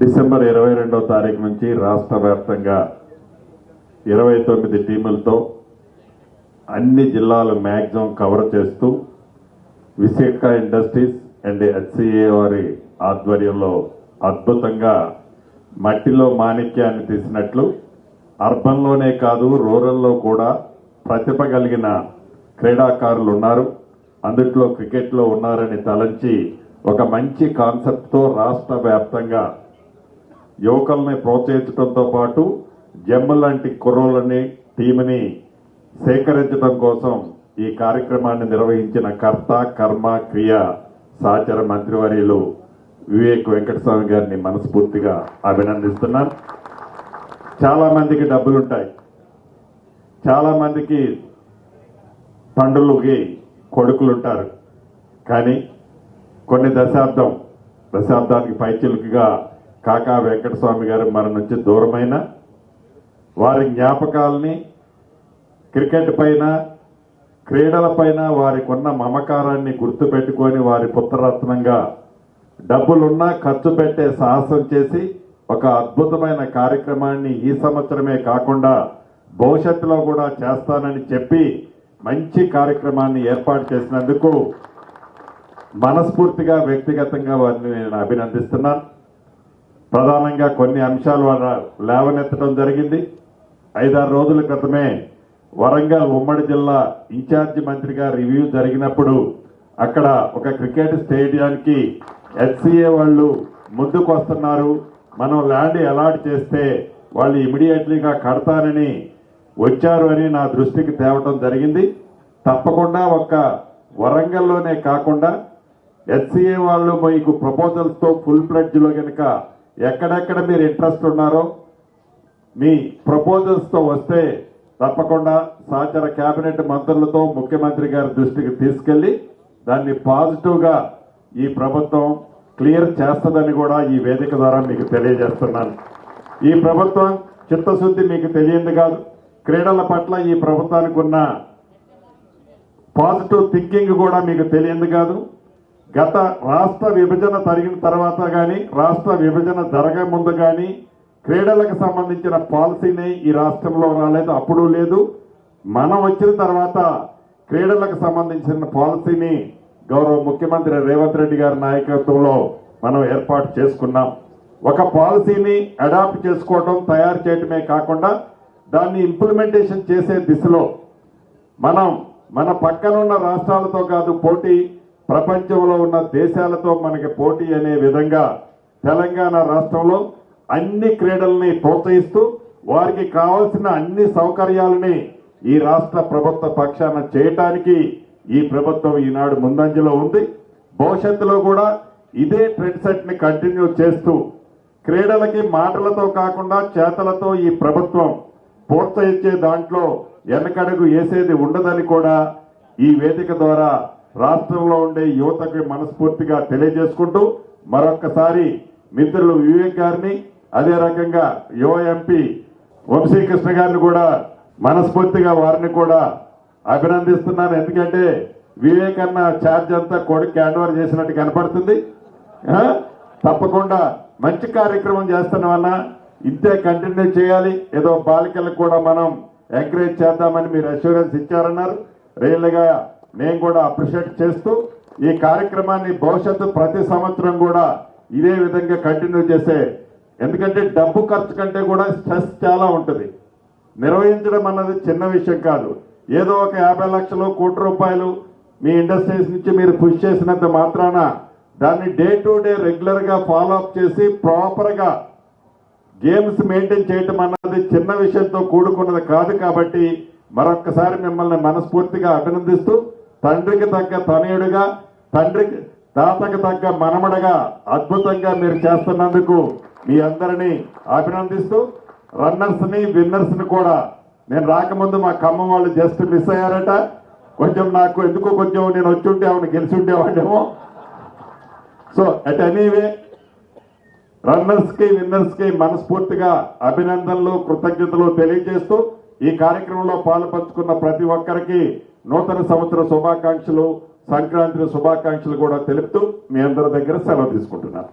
December ఇరవై రెండో తారీఖు నుంచి రాష్ట్ర వ్యాప్తంగా ఇరవై తొమ్మిది టీములతో అన్ని జిల్లాలు మ్యాక్సిమం కవర్ చేస్తూ విశాఖ ఇండస్ట్రీస్ అండ్ హెచ్సిఏ వారి ఆధ్వర్యంలో అద్భుతంగా మట్టిలో మాణిక్యాన్ని తీసినట్లు అర్బన్లోనే కాదు రూరల్లో కూడా ప్రతిభ కలిగిన క్రీడాకారులు ఉన్నారు అందుట్లో క్రికెట్లో ఉన్నారని తలంచి ఒక మంచి కాన్సెప్ట్తో రాష్ట్ర వ్యాప్తంగా యువకుల్ని ప్రోత్సహించడంతో పాటు జమ్ము లాంటి కుర్రోళ్ళని టీంని సేకరించడం కోసం ఈ కార్యక్రమాన్ని నిర్వహించిన కర్త కర్మ క్రియ సహచర మంత్రివర్యులు వివేక్ వెంకటస్వామి గారిని మనస్ఫూర్తిగా అభినందిస్తున్నాను. చాలా మందికి డబ్బులుంటాయి చాలా మందికి తండ్రులకి కొడుకులుంటారు కానీ కొన్ని దశాబ్దం దశాబ్దానికి పైచిలుకగా కాకా వెంకటస్వామి గారు మన నుంచి దూరమైన వారి జ్ఞాపకాలని క్రికెట్ పైన క్రీడల పైన వారికి ఉన్న మమకారాన్ని గుర్తుపెట్టుకొని వారి పుత్రరత్నంగా డబ్బులున్నా ఖర్చు పెట్టే సాహసం చేసి ఒక అద్భుతమైన కార్యక్రమాన్ని ఈ సంవత్సరమే కాకుండా భవిష్యత్తులో కూడా చేస్తానని చెప్పి మంచి కార్యక్రమాన్ని ఏర్పాటు చేసినందుకు మనస్ఫూర్తిగా వ్యక్తిగతంగా వారిని నేను అభినందిస్తున్నాను. ప్రధానంగా కొన్ని అంశాలు వారు లేవనెత్తడం జరిగింది. ఐదారు రోజుల క్రితమే వరంగల్ ఉమ్మడి జిల్లా ఇన్ఛార్జి మంత్రిగా రివ్యూ జరిగినప్పుడు అక్కడ ఒక క్రికెట్ స్టేడియానికి హెచ్సిఏ వాళ్ళు ముందుకు వస్తున్నారు మనం ల్యాండ్ అలాట్ చేస్తే వాళ్ళు ఇమీడియట్లీగా కడతానని వచ్చారు అని నా దృష్టికి తేవటం జరిగింది. తప్పకుండా ఒక్క వరంగల్లోనే కాకుండా హెచ్సిఏ వాళ్ళు మీకు ప్రపోజల్స్తో ఫుల్ ఫ్లెడ్జ్లో కనుక ఎక్కడెక్కడ మీరు ఇంట్రెస్ట్ ఉన్నారో మీ ప్రపోజల్స్తో వస్తే తప్పకుండా సహచర కేబినెట్ మంత్రులతో ముఖ్యమంత్రి గారి దృష్టికి తీసుకెళ్ళి దాన్ని పాజిటివ్గా ఈ ప్రభుత్వం క్లియర్ చేస్తుందని కూడా ఈ వేదిక ద్వారా మీకు తెలియజేస్తున్నాను. ఈ ప్రభుత్వం చిత్తశుద్ధి మీకు తెలియంది కాదు. క్రీడల పట్ల ఈ ప్రభుత్వానికి ఉన్న పాజిటివ్ థింకింగ్ కూడా మీకు తెలియంది కాదు. గత రాష్ట్ర విభజన జరిగిన తర్వాత కానీ రాష్ట్ర విభజన జరగముందు కానీ క్రీడలకు సంబంధించిన పాలసీని ఈ రాష్ట్రంలో రాలేదు అప్పుడు లేదు. మనం వచ్చిన తర్వాత క్రీడలకు సంబంధించిన పాలసీని గౌరవ ముఖ్యమంత్రి రేవంత్ రెడ్డి గారి నాయకత్వంలో మనం ఏర్పాటు చేసుకున్నాం. ఒక పాలసీని అడాప్ట్ చేసుకోవడం తయారు చేయటమే కాకుండా దాన్ని ఇంప్లిమెంటేషన్ చేసే దిశలో మనం మన పక్కనున్న రాష్ట్రాలతో కాదు పోటీ ప్రపంచంలో ఉన్న దేశాలతో మనకి పోటీ అనే విధంగా తెలంగాణ రాష్ట్రంలో అన్ని క్రీడల్ని ప్రోత్సహిస్తూ వారికి కావాల్సిన అన్ని సౌకర్యాలని ఈ రాష్ట్ర ప్రభుత్వ పక్షాన చేయటానికి ఈ ప్రభుత్వం ఈనాడు ముందంజలో ఉంది. భవిష్యత్తులో కూడా ఇదే ట్రెండ్ సెట్ని కంటిన్యూ చేస్తూ క్రీడలకి మాటలతో కాకుండా చేతలతో ఈ ప్రభుత్వం ప్రోత్సహించే దాంట్లో వెనకడుగు వేసేది ఉండదని కూడా ఈ వేదిక ద్వారా రాష్ట్రంలో ఉండే యువతకి మనస్ఫూర్తిగా తెలియజేసుకుంటూ మరొక్కసారి మిత్రులు వివేక్ గారిని అదే రకంగా యువ ఎంపీ వంశీకృష్ణ గారిని కూడా మనస్ఫూర్తిగా వారిని కూడా అభినందిస్తున్నాను. ఎందుకంటే వివేక్ అన్న ఛార్జ్ అంతా కొడుకు హ్యాండ్ ఓవర్ చేసినట్టు కనపడుతుంది. తప్పకుండా మంచి కార్యక్రమం చేస్తున్నామన్నా ఇంతే కంటిన్యూ చేయాలి. ఏదో బాలికలకు కూడా మనం ఎంకరేజ్ చేద్దామని మీరు అష్యూరెన్స్ ఇచ్చారన్నారు. రియల్గా నేను కూడా అప్రిషియేట్ చేస్తూ ఈ కార్యక్రమాన్ని భవిష్యత్తు ప్రతి సంవత్సరం కూడా ఇదే విధంగా కంటిన్యూ చేసే ఎందుకంటే డబ్బు ఖర్చు కంటే కూడా స్ట్రెస్ చాలా ఉంటుంది. నిర్వహించడం అన్నది చిన్న విషయం కాదు. ఏదో ఒక యాభై లక్షలు కోటి రూపాయలు మీ ఇండస్ట్రీస్ నుంచి మీరు పుష్ చేసినంత మాత్రాన దాన్ని డే టు డే రెగ్యులర్గా ఫాలో అప్ చేసి ప్రాపర్గా గేమ్స్ మెయింటైన్ చేయటం అన్నది చిన్న విషయంతో కూడుకున్నది కాదు కాబట్టి మరొక్కసారి మిమ్మల్ని మనస్ఫూర్తిగా అభినందిస్తూ తండ్రికి తగ్గ తనయుడిగా తండ్రికి తాతకు తగ్గ మనమడగా అద్భుతంగా మీరు చేస్తున్నందుకు మీ అందరినీ అభినందిస్తూ రన్నర్స్ని విన్నర్స్ని కూడా నేను రాకముందు మా ఖమ్మం వాళ్ళు జస్ట్ మిస్ అయ్యారట. కొంచెం నాకు ఎందుకో కొంచెం నేను వచ్చి ఉంటే ఆవిడ గెలిచి ఉండేవాడేమో సో అట్ ఎనీవే రన్నర్స్కి విన్నర్స్కి మనస్ఫూర్తిగా అభినందనలు కృతజ్ఞతలు తెలియజేస్తూ ఈ కార్యక్రమంలో పాల్పంచుకున్న ప్రతి ఒక్కరికి నూతన సంవత్సర శుభాకాంక్షలు సంక్రాంతి శుభాకాంక్షలు కూడా తెలుపుతూ మీ అందరి దగ్గర సెలవు తీసుకుంటున్నాను.